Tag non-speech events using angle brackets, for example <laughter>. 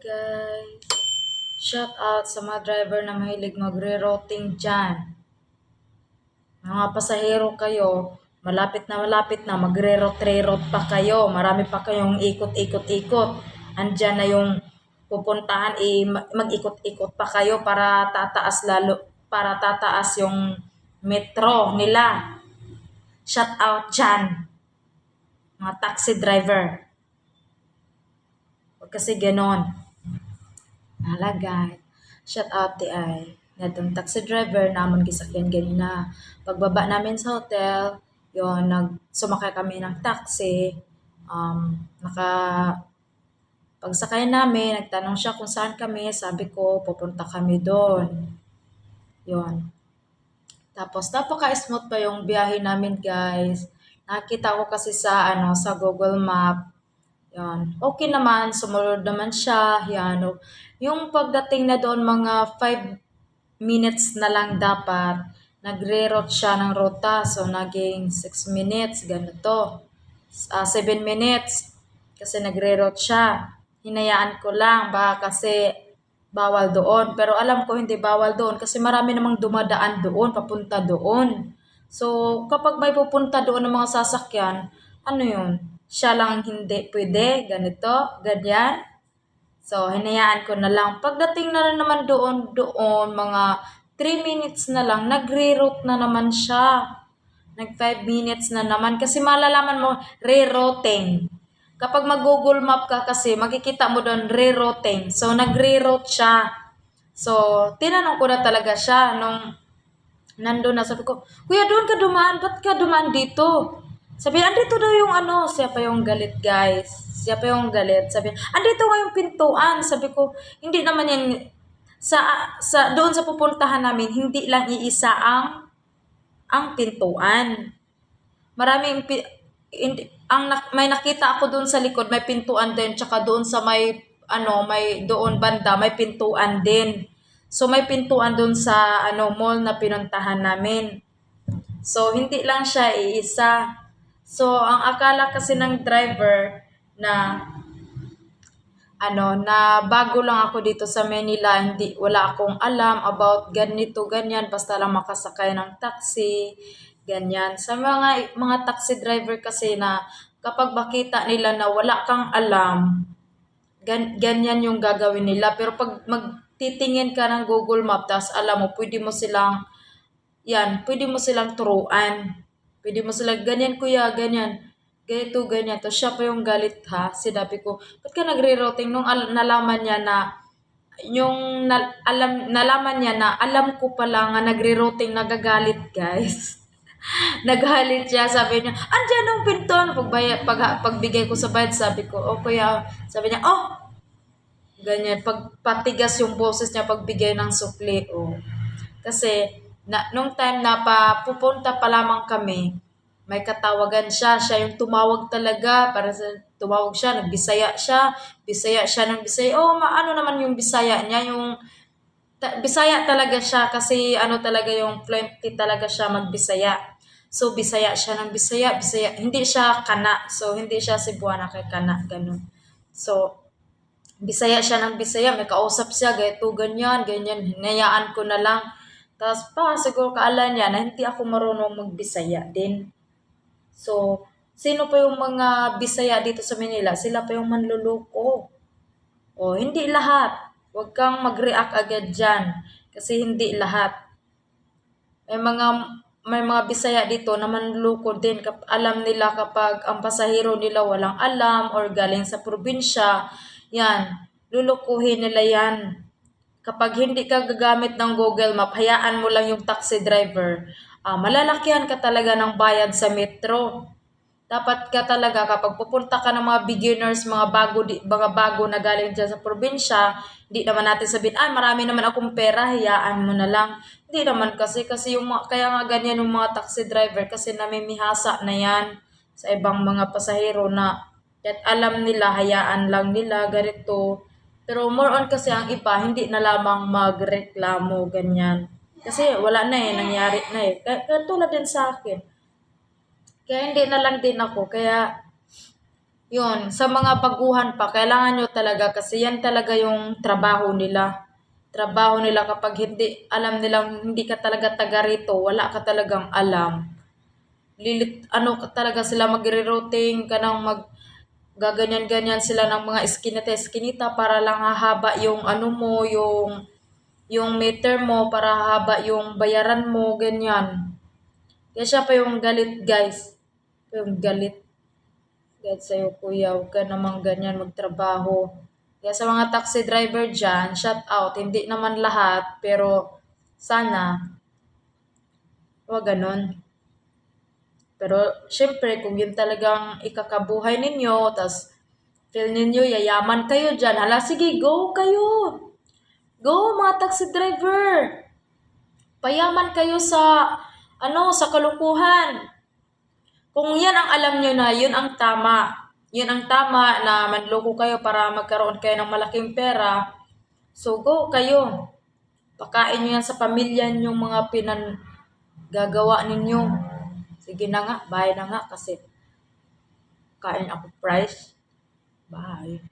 guys. Shout out sa mga driver na mahilig magre-routing dyan. Mga pasahero kayo, malapit na malapit na, magre-route pa kayo. Marami pa kayong ikot-ikot-ikot. Andyan na yung pupuntahan, eh, ma- mag-ikot-ikot pa kayo para tataas lalo, para tataas yung metro nila. Shout out dyan. Mga taxi driver. Huwag kasi ganon. Nalagay. Shout out ti ay. Natong taxi driver naman gisakyan ganina. Pagbaba namin sa hotel, yon nag sumakay kami ng taxi. Um, naka pagsakay namin, nagtanong siya kung saan kami. Sabi ko, pupunta kami doon. Yon. Tapos napaka-smooth pa yung biyahe namin, guys. Nakita ko kasi sa ano sa Google Map. Yan. Okay naman, sumunod naman siya. Yan. Yung pagdating na doon, mga 5 minutes na lang dapat. Nagre-route siya ng ruta. So, naging 6 minutes. Ganito. Uh, 7 minutes. Kasi nagre-route siya. Hinayaan ko lang. Baka kasi bawal doon. Pero alam ko hindi bawal doon kasi marami namang dumadaan doon, papunta doon. So, kapag may pupunta doon ng mga sasakyan, ano yun? Siya lang ang hindi pwede, ganito, ganyan. So, hinayaan ko na lang. Pagdating na rin naman doon, doon, mga 3 minutes na lang, nagre-route na naman siya. Nag 5 minutes na naman. Kasi malalaman mo, re-routing. Kapag mag-google map ka kasi, makikita mo doon, re-routing. So, nagre-route siya. So, tinanong ko na talaga siya nung nandun na. Sabi ko, Kuya, doon ka dumaan. Ba't ka dumaan dito? Sabi, andito daw yung ano. Siya pa yung galit, guys. Siya pa yung galit. Sabi, andito nga yung pintuan. Sabi ko, hindi naman yan, sa, sa, doon sa pupuntahan namin, hindi lang iisa ang, ang pintuan. Maraming, hindi, ang, may nakita ako doon sa likod, may pintuan din, tsaka doon sa may, ano, may, doon banda, may pintuan din. So, may pintuan doon sa, ano, mall na pinuntahan namin. So, hindi lang siya iisa. So, ang akala kasi ng driver, na ano na bago lang ako dito sa Manila, hindi wala akong alam about ganito ganyan basta lang makasakay ng taxi, ganyan. Sa mga mga taxi driver kasi na kapag makita nila na wala kang alam, gan, ganyan yung gagawin nila. Pero pag magtitingin ka ng Google Map, tapos alam mo, pwede mo silang, yan, pwede mo silang turuan. Pwede mo silang, ganyan kuya, ganyan ganito, ganyan. Tapos siya pa yung galit ha. Sinabi ko, ba't ka nagre-routing? Nung al- nalaman niya na, yung na- alam, nalaman niya na, alam ko pala nga nagre-routing, nagagalit guys. <laughs> Nagalit siya, sabi niya, andyan ang pinton. Pagbaya, pag, pagbigay ko sa bayad, sabi ko, oh kuya, sabi niya, oh, ganyan, pag patigas yung boses niya, pagbigay ng sukli, oh. Kasi, na, nung time na pa, pupunta pa lamang kami, may katawagan siya. Siya yung tumawag talaga para sa tumawag siya, nagbisaya siya, bisaya siya ng bisaya. Oh, maano naman yung bisaya niya, yung ta, bisaya talaga siya kasi ano talaga yung fluently talaga siya magbisaya. So, bisaya siya ng bisaya, bisaya. Hindi siya kana. So, hindi siya Cebuana kay kana. Ganun. So, bisaya siya ng bisaya. May kausap siya, gaito, ganyan, ganyan. Hinayaan ko na lang. Tapos pa, siguro kaala niya na hindi ako marunong magbisaya din. So, sino pa yung mga Bisaya dito sa Manila? Sila pa yung manluloko. O, hindi lahat. Huwag kang mag-react agad dyan. Kasi hindi lahat. May mga may mga Bisaya dito na manluloko din. Alam nila kapag ang pasahero nila walang alam or galing sa probinsya, yan, lulukuhin nila yan. Kapag hindi ka gagamit ng Google Map, hayaan mo lang yung taxi driver uh, malalakihan ka talaga ng bayad sa metro. Dapat ka talaga kapag pupunta ka ng mga beginners, mga bago, di, mga bago na galing dyan sa probinsya, hindi naman natin sabihin, ay marami naman akong pera, hayaan mo na lang. Hindi naman kasi, kasi yung, kaya nga ganyan yung mga taxi driver kasi namimihasa na yan sa ibang mga pasahero na at alam nila, hayaan lang nila, ganito. Pero more on kasi ang iba, hindi na lamang magreklamo, ganyan. Kasi wala na eh, nangyari na eh. Kaya tulad din sa akin. Kaya hindi na lang din ako. Kaya yun, sa mga baguhan pa, kailangan nyo talaga kasi yan talaga yung trabaho nila. Trabaho nila kapag hindi, alam nilang hindi ka talaga taga rito, wala ka talagang alam. Lilit, ano ka talaga sila magre-routing ka ng mag, gaganyan-ganyan sila ng mga iskinita-iskinita para lang hahaba yung ano mo, yung, yung meter mo, para hahaba yung bayaran mo, ganyan. Kaya siya pa yung galit, guys. Yung galit. God sa'yo, kuya. Huwag ka namang ganyan magtrabaho. Kaya sa mga taxi driver dyan, shout out. Hindi naman lahat, pero sana, huwag ganun. Pero, syempre, kung yun talagang ikakabuhay ninyo, tas feel ninyo, yayaman kayo dyan, hala, sige, go kayo. Go, mga taxi driver. Payaman kayo sa, ano, sa kalukuhan. Kung yan ang alam nyo na, yun ang tama. Yun ang tama na manloko kayo para magkaroon kayo ng malaking pera. So, go kayo. Pakain nyo yan sa pamilya yung mga pinan gagawa ninyo. Sige na nga, bye na nga kasi kain ako price. Bye.